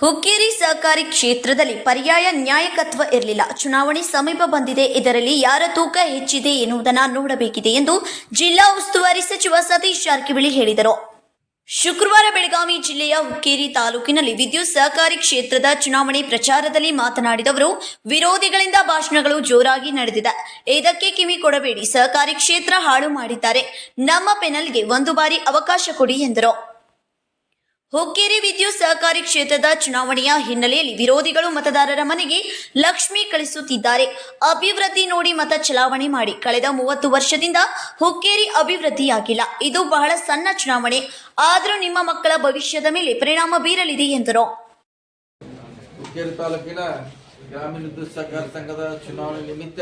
ಹುಕ್ಕೇರಿ ಸಹಕಾರಿ ಕ್ಷೇತ್ರದಲ್ಲಿ ಪರ್ಯಾಯ ನ್ಯಾಯಕತ್ವ ಇರಲಿಲ್ಲ. ಚುನಾವಣೆ ಸಮೀಪ ಬಂದಿದೆ. ಇದರಲ್ಲಿ ಯಾರ ತೂಕ ಹೆಚ್ಚಿದೆ ಎನ್ನುವುದನ್ನು ನೋಡಬೇಕಿದೆ ಎಂದು ಜಿಲ್ಲಾ ಉಸ್ತುವಾರಿ ಸಚಿವ ಸತೀಶ್ ಜಾರಕಿಹೊಳಿ ಹೇಳಿದರು. ಶುಕ್ರವಾರ ಬೆಳಗಾವಿ ಜಿಲ್ಲೆಯ ಹುಕ್ಕೇರಿ ತಾಲೂಕಿನಲ್ಲಿ ವಿದ್ಯುತ್ ಸಹಕಾರಿ ಕ್ಷೇತ್ರದ ಚುನಾವಣೆ ಪ್ರಚಾರದಲ್ಲಿ ಮಾತನಾಡಿದವರು ವಿರೋಧಿಗಳಿಂದ ಭಾಷಣಗಳು ಜೋರಾಗಿ ನಡೆದಿದೆ. ಇದಕ್ಕೆ ಕಿವಿ ಕೊಡಬೇಡಿ. ಸಹಕಾರಿ ಕ್ಷೇತ್ರ ಹಾಳು ಮಾಡಿದ್ದಾರೆ. ನಮ್ಮ ಪೆನಲ್ಗೆ ಒಂದು ಬಾರಿ ಅವಕಾಶ ಕೊಡಿ ಎಂದರು. ಹುಕ್ಕೇರಿ ವಿದ್ಯುತ್ ಸಹಕಾರಿ ಕ್ಷೇತ್ರದ ಚುನಾವಣೆಯ ಹಿನ್ನೆಲೆಯಲ್ಲಿ ವಿರೋಧಿಗಳು ಮತದಾರರ ಮನೆಗೆ ಲಕ್ಷ್ಮಿ ಕಳಿಸುತ್ತಿದ್ದಾರೆ. ಅಭಿವೃದ್ಧಿ ನೋಡಿ ಮತ ಚಲಾವಣೆ ಮಾಡಿ. ಕಳೆದ ಮೂವತ್ತು ವರ್ಷದಿಂದ ಹುಕ್ಕೇರಿ ಅಭಿವೃದ್ಧಿಯಾಗಿಲ್ಲ. ಇದು ಬಹಳ ಸಣ್ಣ ಚುನಾವಣೆ. ಆದರೂ ನಿಮ್ಮ ಮಕ್ಕಳ ಭವಿಷ್ಯದ ಮೇಲೆ ಪರಿಣಾಮ ಬೀರಲಿದೆ ಎಂದರು. ಹುಕ್ಕೇರಿ ತಾಲೂಕಿನ ಗ್ರಾಮೀಣ ಸಹಕಾರ ಸಂಘದ ಚುನಾವಣೆ ನಿಮಿತ್ತ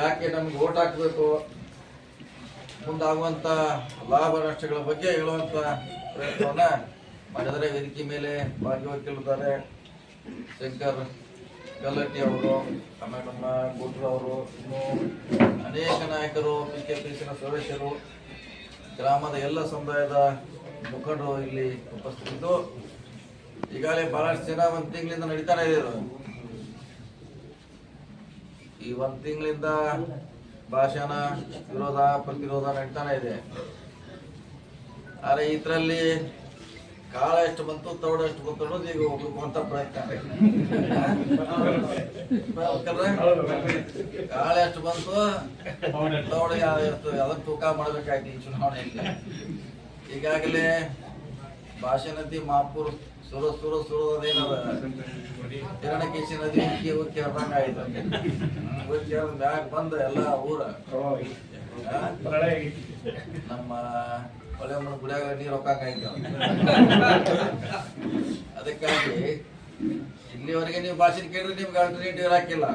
ಯಾಕೆ ನಮ್ಗೆ ಓಟ್ ಹಾಕಬೇಕು? ಮುಂದಾಗುವಂತ ಲಾಭ ನಷ್ಟಗಳ ಬಗ್ಗೆ ಹೇಳುವಂತ ಪ್ರಯತ್ನವನ್ನ ಮಾಡಿದರೆ ವೇದಿಕೆ ಮೇಲೆ ಭಾಗವಹಿಸಿದ್ದಾರೆ ಶಂಕರ್ ಗಲ್ಲಟ್ಟಿ ಅವರು ಆಮೇಲೆ ನಮ್ಮ ಅವರು, ಇನ್ನೂ ಅನೇಕ ನಾಯಕರು ಪಿ ಕೆ ಪಿ ಸಿನ ಸದಸ್ಯರು, ಗ್ರಾಮದ ಎಲ್ಲ ಸಮುದಾಯದ ಮುಖಂಡರು ಇಲ್ಲಿ ಉಪಸ್ಥಿತಿದ್ದು. ಈಗಾಗಲೇ ಬಹಳಷ್ಟು ಜನ ಒಂದು ತಿಂಗಳಿಂದ ನಡೀತಾನೆ ಇದೆ. ಈ ಒಂದು ತಿಂಗಳಿಂದ ಭಾಷಣ, ವಿರೋಧ, ಪ್ರತಿರೋಧ ನಡೀತಾನೆ ಇದೆ. ಆದ್ರೆ ಇದರಲ್ಲಿ ಕಾಳ ಎಷ್ಟು ಬಂತು, ತೌಡ ಎಷ್ಟು ಅನ್ನೋದು ಈಗ ಹೋಗುವಂತ ಪ್ರಯತ್ನ. ಕಾಳ ಎಷ್ಟು ಬಂತು, ತೌಡ ಎಷ್ಟು ಅದಕ್ಕೆ ತೂಕ ಮಾಡ್ಬೇಕಾಯ್ತು ಈ ಚುನಾವಣೆಯಲ್ಲಿ. ಈಗಾಗಲೇ ಭಾಷೆ ನದಿ, ಮಹಾಪುರ್, ಸುರ ಸುರ ಸುರದೇನದ ಹಿರಣಕೇಶಿ ನದಿ, ಉಕ್ಕಿ ಉಕ್ಕಿ ಹರ್ದಂಗ ಆಯ್ತು. ಮ್ಯಾಗ್ ಬಂದ ಎಲ್ಲ ಊರ? ನಮ್ಮ ಹೊಳೆ ಮನ ಗುಡಿಯಾಗ ನೀರು ಹೊಕ್ಕಾಕಾಯ್ತು ಅದಕ್ಕಾಗಿ ಇಲ್ಲಿವರೆಗೆ ನೀವು ಭಾಷಣ ಕೇಳಿದ್ರೆ ನಿಮ್ಗೆ ಆಲ್ಟರ್ನೇಟಿವ್ ಹಾಕಿಲ್ಲ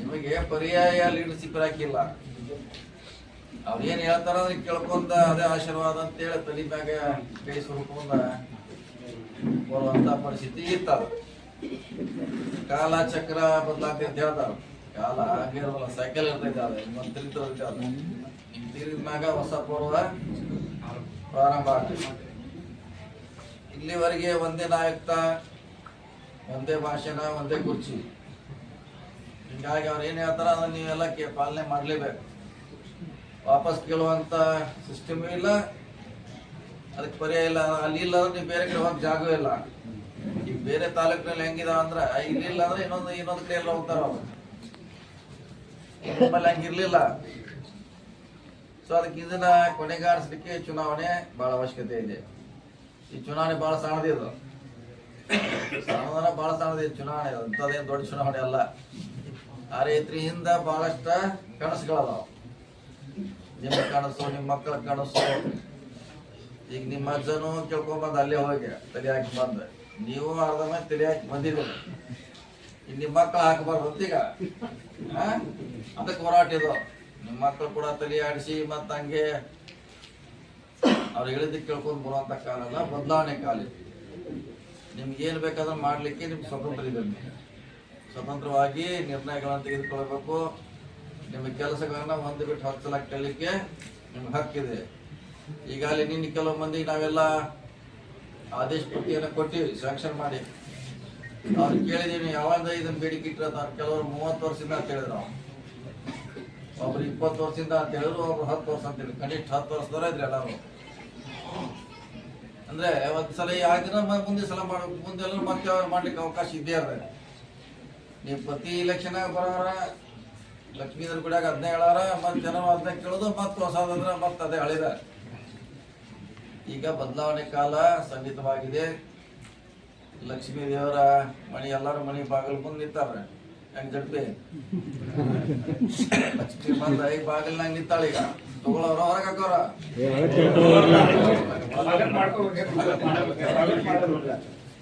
ನಿಮಗೆ ಪರ್ಯಾಯ ಲೀಡರ್ಶಿಪ್ ಹಾಕಿಲ್ಲ ಅವ್ರು ಏನು ಹೇಳ್ತಾರ ಕೇಳ್ಕೊಂತ ಅದೇ ಆಶೀರ್ವಾದ ಅಂತೇಳಿ ತಲೆ ಮ್ಯಾಗ ಕೈ ಸುರ್ಕೊಂಡ ಬರುವಂತ ಪರಿಸ್ಥಿತಿ ಇತ್ತದ. ಕಾಲ ಚಕ್ರ ಬದಲಾಗ್ತಿ ಅಂತ ಹೇಳ್ತಾರ. ಕಾಲ ಹಾಗೆ ಇರೋಲ್ಲ ಸೈಕಲ್ ಇರ್ತೈತೆ ಅದ. ಇನ್ನೊಂದು ತಿರುಗ್ತಿರ್ತೈತೆ ಅದ. ಹಿಂಗ್ ತಿರುಗಿದ ಮ್ಯಾಗ ಹೊಸ ಪೂರ್ವ ಪ್ರಾರಂಭ ಆಗ್ತೈತಿ. ಇಲ್ಲಿವರೆಗೆ ಒಂದೇ ನಾಯಕತ್ವ ಒಂದೇ ಭಾಷಣ, ಒಂದೇ ಕುರ್ಚಿ. ಹಿಂಗಾಗಿ ಅವ್ರು ಏನ್ ಹೇಳ್ತಾರ ಅದನ್ನ ನೀವೆಲ್ಲ ಪಾಲನೆ ಮಾಡ್ಲೇಬೇಕು. ವಾಪಸ್ ಕೇಳುವಂತ ಸಿಸ್ಟಮ್ ಇಲ್ಲ. ಅದಕ್ಕೆ ಪರ್ಯಾಯ ಇಲ್ಲ. ಅಲ್ಲಿ ಇಲ್ಲ ಅಂದ್ರೆ ಬೇರೆ ಕಡೆ ಹೋಗಕ್ ಜಾಗ ಇಲ್ಲ. ಈಗ ಬೇರೆ ತಾಲೂಕಿನಲ್ಲಿ ಹೆಂಗಿದಾವ ಅಂದ್ರ ಇಲ್ಲಿ ಇಲ್ಲ ಅಂದ್ರೆ ಇನ್ನೊಂದು ಇನ್ನೊಂದು ಕಡೆ ಎಲ್ಲ ಹೋಗ್ತಾರ ಅವ್ರು. ನಮ್ಮಲ್ಲಿ ಹಂಗಿರ್ಲಿಲ್ಲ ಸೊ ಅದಕ್ಕೆ ಇದನ್ನ ಕೊನೆಗಾರಿಸಲಿಕ್ಕೆ ಚುನಾವಣೆ ಬಹಳ ಅವಶ್ಯಕತೆ ಇದೆ. ಈ ಚುನಾವಣೆ ಬಹಳ ಸಣ್ಣದಿದು ಸಣ್ಣದನ ಬಹಳ ಸಣ್ಣದಿದೆ ಚುನಾವಣೆ. ಅಂಥದ್ದೇನು ದೊಡ್ಡ ಚುನಾವಣೆ ಅಲ್ಲ. ಆ ರೈತರಿಂದ ಬಹಳಷ್ಟ ಕನಸುಗಳದಾವ. ನಿಮ್ಮ ಕನಸು ನಿಮ್ಮ ಮಕ್ಕಳ ಕನಸು ಈಗ ನಿಮ್ಮ ಅಜ್ಜನು ಕೇಳ್ಕೊಂಬಂದು ಅಲ್ಲೇ ಹೋಗಿ ತಲೆ ಹಾಕಿ ಬಂದ. ನೀವು ಅರ್ಧ ಮೇಲೆ ತಲೆ ಹಾಕಿ ಬಂದಿದ್ದೀರಿ ಈಗ ನಿಮ್ಮ ಮಕ್ಕಳು ಹಾಕಬಾರ್ದು ಈಗ? ಅದಕ್ಕೆ ಹೋರಾಟ ಇದು. ನಿಮ್ಮ ಮಕ್ಕಳು ಕೂಡ ತಲೆ ಆಡಿಸಿ ಮತ್ತ ಹಂಗೆ ಅವ್ರು ಹೇಳಿದ್ದಕ್ಕೆ ಕೇಳ್ಕೊಂಡು ಬರುವಂತ ಕಾಲ ಅಲ್ಲ, ಬದಲಾವಣೆ ಕಾಲ. ನಿಮ್ಗೆ ಏನ್ ಬೇಕಾದ್ರೆ ಮಾಡ್ಲಿಕ್ಕೆ ನಿಮ್ಗೆ ಸ್ವತಂತ್ರ ಇದೆ ಸ್ವತಂತ್ರವಾಗಿ ನಿರ್ಣಯಗಳನ್ನು ತೆಗೆದುಕೊಳ್ಬೇಕು ನಿಮ್ಮ ಕೆಲಸಗಳನ್ನ ಒಂದು ಬಿಟ್ಟು ಹತ್ತು ಲಕ್ಷ ಕೇಳಲಿಕ್ಕೆ ನಿಮ್ಗೆ ಹಕ್ಕಿದೆ ಅಲ್ಲಿ ನಿನ್ನ ಕೆಲವು ಮಂದಿ ನಾವೆಲ್ಲ ಆದೇಶ ಪಟ್ಟಿಯನ್ನು ಕೊಟ್ಟಿವಿ ಸ್ಯಾಂಕ್ಷನ್ ಮಾಡಿ. ಅವ್ರು ಕೇಳಿದೀವಿ ಯಾವಾಗ ಇದನ್ನ ಬೇಡಿಕೆ ಇಟ್ಟರೆ ಅವ್ರು ಕೆಲವರು ಮೂವತ್ತು ವರ್ಷದಿಂದ ಅಂತ ಹೇಳಿದ್ರು ಒಬ್ರು ಇಪ್ಪತ್ತು ವರ್ಷದಿಂದ ಅಂತ ಹೇಳಿದ್ರು, ಒಬ್ರು ಹತ್ತು ವರ್ಷ ಅಂತ ಹೇಳಿ ಕನಿಷ್ಠ ಹತ್ತು ವರ್ಷದವರ ಇದ್ರೆ ಎಲ್ಲರೂ. ಅಂದ್ರೆ ಒಂದ್ ಸಲ ಆಗಿನ ಮುಂದೆ ಸಲ ಮಾಡ ಎಲ್ಲರೂ ಮತ್ತೆ ಮಾಡ್ಲಿಕ್ಕೆ ಅವಕಾಶ ಇದೇ ಅದ ನೀವು ಪ್ರತಿ ಇಲೆಕ್ಷನ್ ಬರೋರ ಲಕ್ಷ್ಮೀಧರ್ ಗುಡಿಯಾಗ ಅದನ್ನೇ ಹೇಳಾರ ಮತ್ತೆ ಜನ ಅದನ್ನ ಕೇಳೋದು ಮತ್ತೆ ಹೊಸದಂದ್ರೆ ಮತ್ತೆ ಅದೇ ಹಳಿದ. ಈಗ ಬದಲಾವಣೆ ಕಾಲ ಸಂಗೀತವಾಗಿದೆ. ಲಕ್ಷ್ಮೀ ದೇವರ ಮಣಿ ಎಲ್ಲಾರು ಮಣಿ ಬಾಗಿಲು ಮುಂದೆ ನಿಂತಾರ. ಹೆಂಗ್ ಜಡ್ಬಿ ಲಕ್ಷ್ಮೀ ಬಂದ ಈಗ ಬಾಗಿಲ್ನಾಗ ನಿಂತಾಳ ಈಗ. ತಗೊಳವ್ರ ಹೊರಗೆ ಹಾಕೋರ.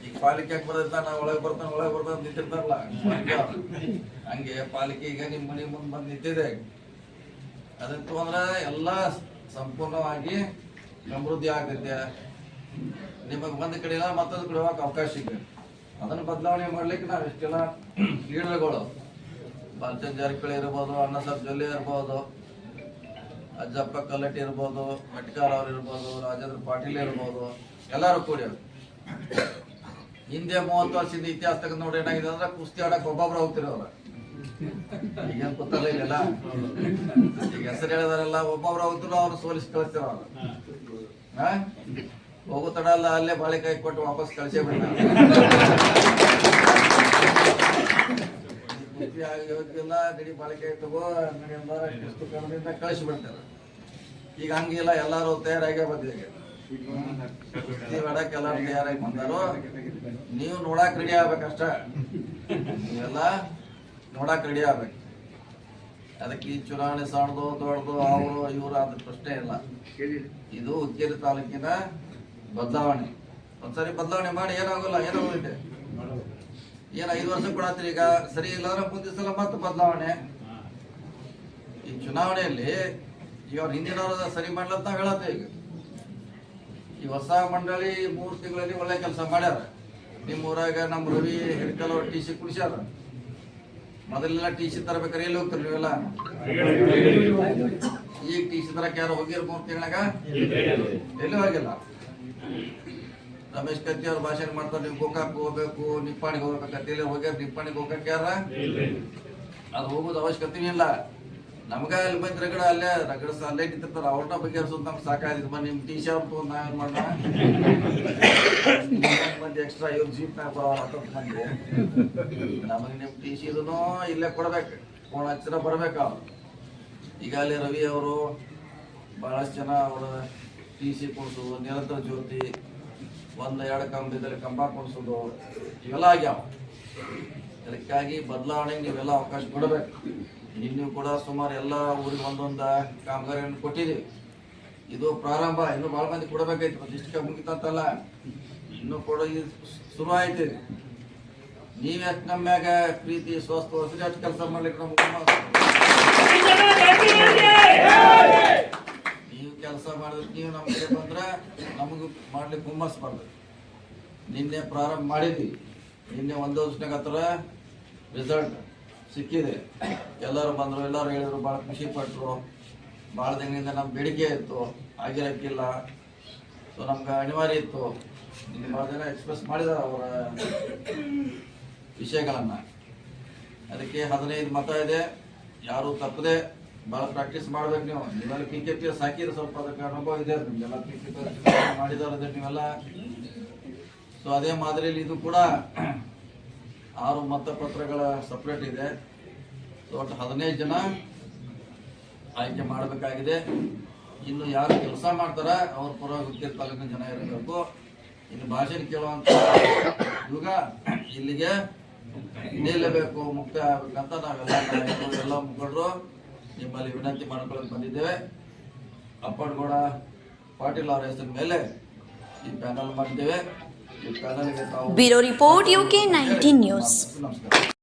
ಈಗ ಪಾಲಿಕೆ ಯಾಕೆ ಬರ್ತೈತ ನಾ ಒಳಗೆ ಬರ್ತಾನೆ ಒಳಗೆ ಬರ್ತಾನೆ ನಿಂತಿರ್ತಾರಲ್ಲ. ಹಂಗೆ ಪಾಲಿಕೆ ಈಗ ನಿಮ್ಮ ಮನೆ ಮುಂದೆ ಬಂದು ನಿಂತಿದೆ. ಅದಕ್ಕೆ ಅಂದ್ರೆ ಎಲ್ಲ ಸಂಪೂರ್ಣವಾಗಿ ಸಮೃದ್ಧಿ ಆಗ್ತೈತೆ. ನಿಮಗೆ ಬಂದ ಕಡೆ ಇಲ್ಲ, ಮತ್ತೊಂದು ಕಡೆ ಹೋಗಕ್ಕೆ ಅವಕಾಶ ಇದೆ. ಅದನ್ನ ಬದಲಾವಣೆ ಮಾಡ್ಲಿಕ್ಕೆ ನಾವು ಇಷ್ಟೆಲ್ಲ ಲೀಡರ್ಗಳು ಬಾಲಚಂದ್ ಜಾರಕಿಹೊಳಿ ಇರ್ಬೋದು, ಅಣ್ಣ ಅಣ್ಣಸಾಬ್ ಜೊಲ್ಲೆ ಇರ್ಬೋದು, ಅಜ್ಜಪ್ಪ ಕಲ್ಲಟ್ಟಿ ಇರ್ಬೋದು ಮಟ್ಕಾರ್ ಅವ್ರು ಇರ್ಬೋದು, ರಾಜೇಂದ್ರ ಪಾಟೀಲ್ ಇರ್ಬೋದು, ಎಲ್ಲರೂ ಕೂಡಿ. ಹಿಂದೆ ಮೂವತ್ತು ವರ್ಷದ ಇತಿಹಾಸ ತೆಗೆದು ನೋಡಿ ಏನಾಗಿದೆ ಅಂದ್ರೆ ಕುಸ್ತಿ ಆಡಕ್ ಒಬ್ಬೊಬ್ರು ಹೋಗ್ತಿರೋರು. ಈಗೇನ್ ಗೊತ್ತಲ್ಲ ಇಲ್ಲೆಲ್ಲ. ಈಗ ಹೆಸರು ಹೇಳಿದಾರೆಲ್ಲ ಒಬ್ಬೊಬ್ರು ಹೋಗ್ತಿರೋ ಅವ್ರು ಸೋಲಿಸಿ ಕಳಿಸ್ತಿರೋರು ಹೋಗೋ ತಡ ಅಲ್ಲ, ಅಲ್ಲೇ ಬಾಳೆಕಾಯಿ ಕೊಟ್ಟು ವಾಪಸ್ ಕಳಿಸೇ ಬಿಡ. ಕುಸ್ತಿ ಗಡಿ ಬಾಳೆಕಾಯಿ ತಗೋ ಕಣದಿಂದ ಕಳಿಸಿ ಬಿಡ್ತಾರೆ. ಈಗ ಹಂಗಿಲ್ಲ, ಎಲ್ಲಾರು ತಯಾರಾಗೇ ಬಂದಿದೆ ಬಂದಾರು. ನೀವು ನೋಡಕ್ ರೆಡಿ ಆಗ್ಬೇಕಷ್ಟ. ನೀವೆಲ್ಲ ನೋಡಕ್ ರೆಡಿ ಆಗ್ಬೇಕು. ಅದಕ್ಕೆ ಈ ಚುನಾವಣೆ ಸಾಣದು, ದೊಡ್ಡದು ಅವರು ಇವರು ಅದ್ರ ಪ್ರಶ್ನೆ ಇಲ್ಲ. ಇದು ಹುಕ್ಕೇರಿ ತಾಲೂಕಿನ ಬದಲಾವಣೆ. ಒಂದ್ಸರಿ ಬದಲಾವಣೆ ಮಾಡಿ ಏನಾಗಲ್ಲ ಏನಾಗುತ್ತೆ ಏನ ಐದು ವರ್ಷ ಕೊಡತ್ರಿ ಈಗ ಸರಿ ಇಲ್ಲ ಮುಂದಿನ ಸಲ ಮತ್ತೆ ಬದಲಾವಣೆ. ಈ ಚುನಾವಣೆಯಲ್ಲಿ ಅವ್ರ ಹಿಂದಿನವ್ರ ಸರಿ ಮಾಡ್ಲಂತ ಹೇಳತ್ತೆ ಈಗ. ಈ ಹೊಸ ಮಂಡಳಿ ಮೂರು ತಿಂಗಳಲ್ಲಿ ಒಳ್ಳೆ ಕೆಲಸ ಮಾಡ್ಯಾರ. ನಿಮ್ಮ ಊರಾಗ ನಮ್ಮ ರವಿ ಹಿಡ್ಕಲ್ ಟಿ ಸಿ ಕುಡಿಸ್ಯಾರ. ಮೊದಲೆಲ್ಲ ಟಿ ಸಿ ತರಬೇಕಾರೆ ಎಲ್ಲಿ ಹೋಗ್ತಾರೆ ನೀವೆಲ್ಲ ಈಗ ಟಿ ಸಿ ತರಕ್ಕೆ ಯಾರು ಹೋಗಿರ್ ಮೂರು ತಿಂಗಳಾಗ ಎಲ್ಲಿ ಹೋಗಿಲ್ಲ. ರಮೇಶ್ ಕತ್ತಿ ಅವ್ರ ಭಾಷಣ ಮಾಡ್ತಾರೆ ನೀವು ಗೋಕಾಕ್ ಹೋಗ್ಬೇಕು ನಿಪ್ಪಾಣಿಗೆ ಹೋಗ್ಬೇಕಂತ ಎಲ್ಲಿ ಹೋಗ್ಯಾರ. ನಿಪ್ಪಾಣಿಗೆ ಹೋಗಕ್ಕೆ ಯಾರ? ಅದು ಹೋಗೋದು ಅವಶ್ಯಕತೆ ಇಲ್ಲ. ನಮ್ಗ ಅಲ್ಲಿ ಬಂದ್ ರಗಡ ಅಲ್ಲೇ ರಗಡ ಅಲ್ಲೇ ನಿಂತಿರ್ತಾರ ಅವ್ರನ್ನ ಬಗೆಹರಿಸೋದು ನಮ್ಗೆ ಸಾಕಾಯ್ತು ಬಾ ನಿಮ್ ಟೀ ಶರ್ಟ್ ತಗೊಂಡ್ ನಾವೇನ್ ಮಾಡೋಣ. ಮಂದಿ ಎಕ್ಸ್ಟ್ರಾ ಇವ್ರ ಬರೋರು ಹತ್ತತ್ತು ಮಂದಿ ನಮಗೆ ನಿಮ್ ಟಿ ಸಿ ಇಲ್ಲೇ ಕೊಡ್ಬೇಕು. ಫೋನ್ ಹಚ್ಚಿರ ಬರ್ಬೇಕು ಈಗ ಅಲ್ಲಿ ರವಿ ಅವರು ಬಹಳಷ್ಟು ಜನ ಅವರ ಟಿ ಸಿ ಕೊಡ್ಸೋದು, ನಿರಂತರ ಜ್ಯೋತಿ, ಒಂದು ಎರಡು ಕಂಬದಲ್ಲಿ ಕಂಬ ಕೊಡ್ಸೋದು, ಇವೆಲ್ಲ ಆಗ್ಯಾವ. ಅದಕ್ಕಾಗಿ ಬದಲಾವಣೆಗೆ ನೀವೆಲ್ಲ ಅವಕಾಶ ಕೊಡಬೇಕು. ನಿನ್ನೆ ಕೂಡ ಸುಮಾರು ಎಲ್ಲ ಊರಿಗೆ ಒಂದೊಂದು ಕಾಮಗಾರಿಯನ್ನು ಕೊಟ್ಟಿದ್ದೀವಿ. ಇದು ಪ್ರಾರಂಭ, ಇನ್ನೂ ಭಾಳ ಮಂದಿ ಕೊಡಬೇಕಾಯ್ತು, ಮತ್ತೆ ಇಷ್ಟು ಮುಗಿತಂತಲ್ಲ. ಇನ್ನೂ ಕೂಡ ಇದು ಶುರು ಆಯ್ತು ನೀವೇ ನಮ್ಮ ಮ್ಯಾಗ ಪ್ರೀತಿ, ಸ್ವಸ್ಥ ಹೊಸರಿ ಅಷ್ಟು ಕೆಲಸ ಮಾಡ್ಲಿಕ್ಕೆ ನಮ್ಗೆ ನೀವು ಕೆಲಸ ಮಾಡಿದ್ರೆ, ನೀವು ನಮ್ಮ ಕಡೆ ಬಂದ್ರೆ ನಮಗೆ ಮಾಡ್ಲಿಕ್ಕೆ ಹುಮ್ಮಸ್ ಬರ್ತದೆ. ನಿನ್ನೆ ಪ್ರಾರಂಭ ಮಾಡಿದ್ವಿ. ನಿನ್ನೆ ಒಂದು ವರ್ಷನಾಗ ಹತ್ರ ರಿಸಲ್ಟ್ ಸಿಕ್ಕಿದೆ. ಎಲ್ಲರೂ ಬಂದರು, ಎಲ್ಲರೂ ಹೇಳಿದ್ರು ಭಾಳ ಖುಷಿ ಪಟ್ಟರು ಭಾಳ ದಿನದಿಂದ ನಮ್ಮ ಬೇಡಿಕೆ ಇತ್ತು. ಆಗಿರೋಕ್ಕಿಲ್ಲ. ಸೊ ನಮ್ಗೆ ಅನಿವಾರ್ಯ ಇತ್ತು. ನಿನ್ನೆ ಭಾಳ ಜನ ಎಕ್ಸ್ಪ್ರೆಸ್ ಮಾಡಿದಾರೆ ಅವರ ವಿಷಯಗಳನ್ನು. ಅದಕ್ಕೆ ಹದಿನೈದು ಮತ ಇದೆ. ಯಾರು ತಪ್ಪದೆ ಭಾಳ ಪ್ರಾಕ್ಟೀಸ್ ಮಾಡ್ಬೇಕು ನೀವು. ನೀವೆಲ್ಲ ಪಿ ಕೆ ಹಾಕಿದ್ರೆ ಸ್ವಲ್ಪ ಅದಕ್ಕೆ ಅನುಭವ ಇದೆ. ನಿಮಗೆಲ್ಲ ಪಿ ಕೆ ಪಿ ಮಾಡಿದಾರೆ ನೀವೆಲ್ಲ. ಸೊ ಅದೇ ಮಾದರಿಯಲ್ಲಿ ಇದು ಕೂಡ ಆರು ಮತಪತ್ರಗಳ ಸಪ್ರೇಟ್ ಇದೆ. ಒಟ್ಟು ಹದಿನೈದು ಜನ ಆಯ್ಕೆ ಮಾಡಬೇಕಾಗಿದೆ. ಇನ್ನು ಯಾರು ಕೆಲಸ ಮಾಡ್ತಾರ, ಅವ್ರ ಪರ ಹುಕ್ಕೇರಿ ತಾಲೂಕಿನ ಜನ ಇರಬೇಕು. ಇನ್ನು ಭಾಷಣ ಕೇಳುವಂತ ಯುಗ ಇಲ್ಲಿಗೆ ನಿಲ್ಲಬೇಕು ಮುಕ್ತ ಆಗ್ಬೇಕಂತ ನಾವೆಲ್ಲ ಎಲ್ಲ ಮುಖಂಡರು ನಿಮ್ಮಲ್ಲಿ ವಿನಂತಿ ಮಾಡ್ಕೊಳ್ಳೋಕೆ ಬಂದಿದ್ದೇವೆ. ಅಪ್ಪನಗೌಡ ಪಾಟೀಲ್ ಅವರ ಹೆಸರಿನ ಮೇಲೆ ಈ ಪ್ಯಾನಲ್ ಮಾಡಿದ್ದೇವೆ ब्यूरो रिपोर्ट यूके 19 न्यूज़